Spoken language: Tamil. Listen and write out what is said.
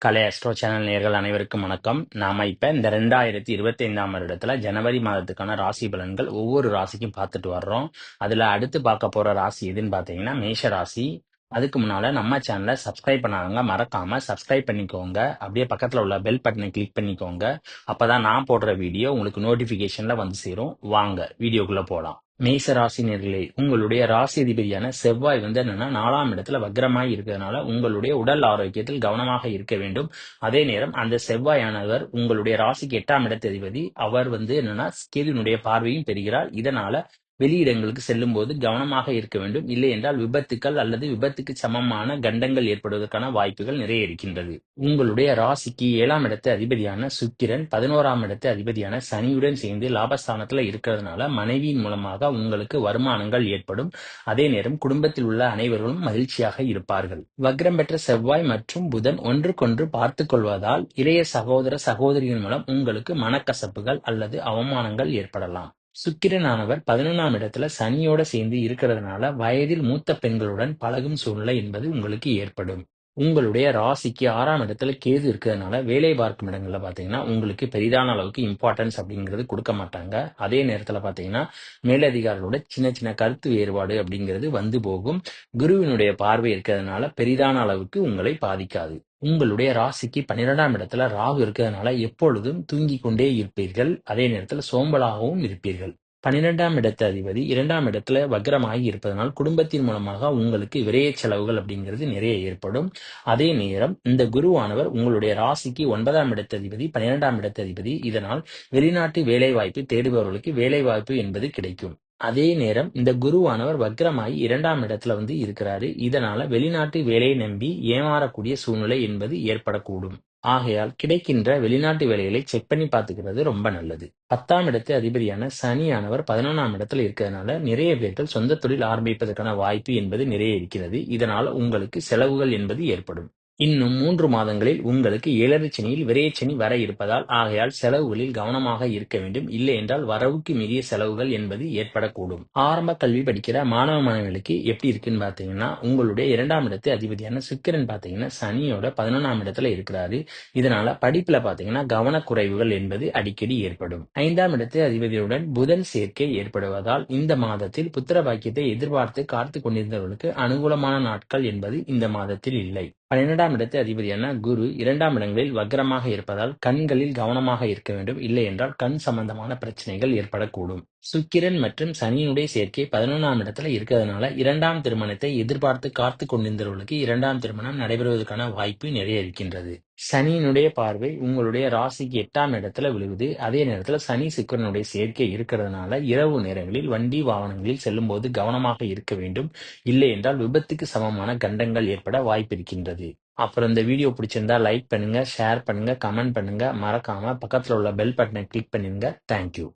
கலை அஸ்ட்ரோ சேனல் நேர்கள் அனைவருக்கும் வணக்கம். நாம இப்ப இந்த ரெண்டாயிரத்தி இருபத்தி ஐந்தாம் வருடத்துல ஜனவரி மாதத்துக்கான ராசி பலன்கள் ஒவ்வொரு ராசிக்கும் பார்த்துட்டு வர்றோம். அதுல அடுத்து பார்க்க போற ராசி எதுன்னு பாத்தீங்கன்னா மேஷ ராசி. அதுக்கு முன்னால நம்ம சேனலை சப்ஸ்கிரைப் பண்ணாதவங்க மறக்காம சப்ஸ்கிரைப் பண்ணிக்கோங்க. அப்படியே பக்கத்துல உள்ள பெல் பட்டனை கிளிக் பண்ணிக்கோங்க. அப்பதான் நான் போடுற வீடியோ உங்களுக்கு நோட்டிபிகேஷன்ல வந்து சேரும். வாங்க வீடியோக்குள்ள போலாம். மேச ராசி உங்களுடைய ராசி அதிபதியான செவ்வாய் வந்து என்னன்னா நாலாம் இடத்துல வக்ரமாய் இருக்கிறதுனால உங்களுடைய உடல் ஆரோக்கியத்தில் கவனமாக இருக்க வேண்டும். அதே நேரம் அந்த செவ்வாயானவர் உங்களுடைய ராசிக்கு எட்டாம் இடத்து அதிபதி. அவர் வந்து என்னன்னா கேதுனுடைய பார்வையும் பெறுகிறார். இதனால வெளியிடங்களுக்கு செல்லும் போது கவனமாக இருக்க வேண்டும். இல்லை என்றால் விபத்துக்கள் அல்லது விபத்துக்கு சமமான கண்டங்கள் ஏற்படுவதற்கான வாய்ப்புகள் நிறைய இருக்கின்றது. உங்களுடைய ராசிக்கு ஏழாம் இடத்து அதிபதியான சுக்கிரன் பதினோராம் இடத்து அதிபதியான சனியுடன் சேர்ந்து லாபஸ்தானத்துல இருக்கிறதுனால மனைவியின் மூலமாக உங்களுக்கு வருமானங்கள் ஏற்படும். அதே நேரம் குடும்பத்தில் உள்ள அனைவர்களும் மகிழ்ச்சியாக இருப்பார்கள். வக்ரம் பெற்ற செவ்வாய் மற்றும் புதன் ஒன்றுக்கொன்று பார்த்துக் கொள்வதால் இளைய சகோதர சகோதரியின் மூலம் உங்களுக்கு மனக்கசப்புகள் அல்லது அவமானங்கள் ஏற்படலாம். சுக்கிரனானவர் பதினொன்றாம் இடத்துல சனியோட சேர்ந்து இருக்கிறதுனால வயதில் மூத்த பெண்களுடன் பழகும் சூழ்நிலை என்பது உங்களுக்கு ஏற்படும். உங்களுடைய ராசிக்கு ஆறாம் இடத்துல கேது இருக்கிறதுனால வேலை பார்க்கும் இடங்கள்ல பாத்தீங்கன்னா உங்களுக்கு பெரிதான அளவுக்கு இம்பார்ட்டன்ஸ் அப்படிங்கிறது கொடுக்க மாட்டாங்க. அதே நேரத்துல பாத்தீங்கன்னா மேலதிகாரிகளோட சின்ன சின்ன கருத்து வேறுபாடு அப்படிங்கிறது வந்து போகும். குருவினுடைய பார்வை இருக்கிறதுனால பெரிதான அளவுக்கு உங்களை பாதிக்காது. உங்களுடைய ராசிக்கு பன்னிரெண்டாம் இடத்துல ராகு இருக்கிறதுனால எப்பொழுதும் தூங்கிக் கொண்டே இருப்பீர்கள். அதே நேரத்துல சோம்பலாகவும் இருப்பீர்கள். பன்னிரெண்டாம் இடத்து அதிபதி இரண்டாம் இடத்துல வக்ரமாகி இருப்பதனால் குடும்பத்தின் மூலமாக உங்களுக்கு விரைய செலவுகள் அப்படிங்கிறது நிறைய ஏற்படும். அதே நேரம் இந்த குருவானவர் உங்களுடைய ராசிக்கு ஒன்பதாம் இடத்து அதிபதி பன்னிரெண்டாம் இடத்து அதிபதி. இதனால் வெளிநாட்டு வேலை வாய்ப்பு தேடுபவர்களுக்கு வேலை வாய்ப்பு என்பது கிடைக்கும். அதே நேரம் இந்த குருவானவர் வக்ரமாகி இரண்டாம் இடத்துல வந்து இருக்கிறாரு. இதனால வெளிநாட்டு வேலையை நம்பி ஏமாறக்கூடிய சூழ்நிலை என்பது ஏற்படக்கூடும். ஆகையால் கிடைக்கின்ற வெளிநாட்டு வேலைகளை செக் பண்ணி பார்த்துக்கிறது ரொம்ப நல்லது. பத்தாம் இடத்து அதிபதியான சனியானவர் பதினொன்றாம் இடத்துல இருக்கிறதுனால நிறைய பேர்கள் சொந்த தொழில் ஆரம்பிப்பதற்கான வாய்ப்பு என்பது நிறைய இருக்கிறது. இதனால் உங்களுக்கு செலவுகள் என்பது ஏற்படும். இன்னும் மூன்று மாதங்களில் உங்களுக்கு ஏழரைச்சனியில் விரையச்சனி வர இருப்பதால் ஆகையால் செலவுகளில் கவனமாக இருக்க வேண்டும். இல்லை என்றால் வரவுக்கு மீறிய செலவுகள் என்பது ஏற்படக்கூடும். ஆரம்ப கல்வி படிக்கிற மாணவ மாணவிகளுக்கு எப்படி இருக்குன்னு பாத்தீங்கன்னா உங்களுடைய இரண்டாம் இடத்து அதிபதியான சுக்கிரன் பாத்தீங்கன்னா சனியோட பதினொன்றாம் இடத்துல இருக்கிறாரு. இதனால படிப்புல பாத்தீங்கன்னா கவனக்குறைவுகள் என்பது அடிக்கடி ஏற்படும். ஐந்தாம் இடத்து அதிபதியுடன் புதன் சேர்க்கை ஏற்படுவதால் இந்த மாதத்தில் புத்திர பாக்கியத்தை எதிர்பார்த்து காத்து கொண்டிருந்தவர்களுக்கு அனுகூலமான நாட்கள் என்பது இந்த மாதத்தில் இல்லை. பன்னிரெண்டாம் இடத்து அதிபதியான குரு. இரண்டாம் இடங்களில் வக்ரமாக இருப்பதால் கண்களில் கவனமாக இருக்க வேண்டும். இல்லை என்றால் கண் சம்பந்தமான பிரச்சனைகள் ஏற்படக்கூடும். சுக்கிரன் மற்றும் சனியினுடைய சேர்க்கை பதினொன்றாம் இடத்துல இருக்கிறதுனால இரண்டாம் திருமணத்தை எதிர்பார்த்து காத்து கொண்டிருந்தவர்களுக்கு இரண்டாம் திருமணம் நடைபெறுவதற்கான வாய்ப்பு நிறைய இருக்கின்றது. சனியினுடைய பார்வை உங்களுடைய ராசிக்கு எட்டாம் இடத்துல விழுகுது. அதே நேரத்துல சனி சுக்கிரனுடைய சேர்க்கை இருக்கிறதுனால இரவு நேரங்களில் வண்டி வாகனங்களில் செல்லும் போது கவனமாக இருக்க வேண்டும். இல்லை என்றால் விபத்துக்கு சமமான கண்டங்கள் ஏற்பட வாய்ப்பு இருக்கின்றது. அப்புறம் இந்த வீடியோ பிடிச்சிருந்தா லைக் பண்ணுங்க ஷேர் பண்ணுங்க கமெண்ட் பண்ணுங்க. மறக்காம பக்கத்துல உள்ள பெல் பட்டனை கிளிக் பண்ணிருங்க. தேங்க்யூ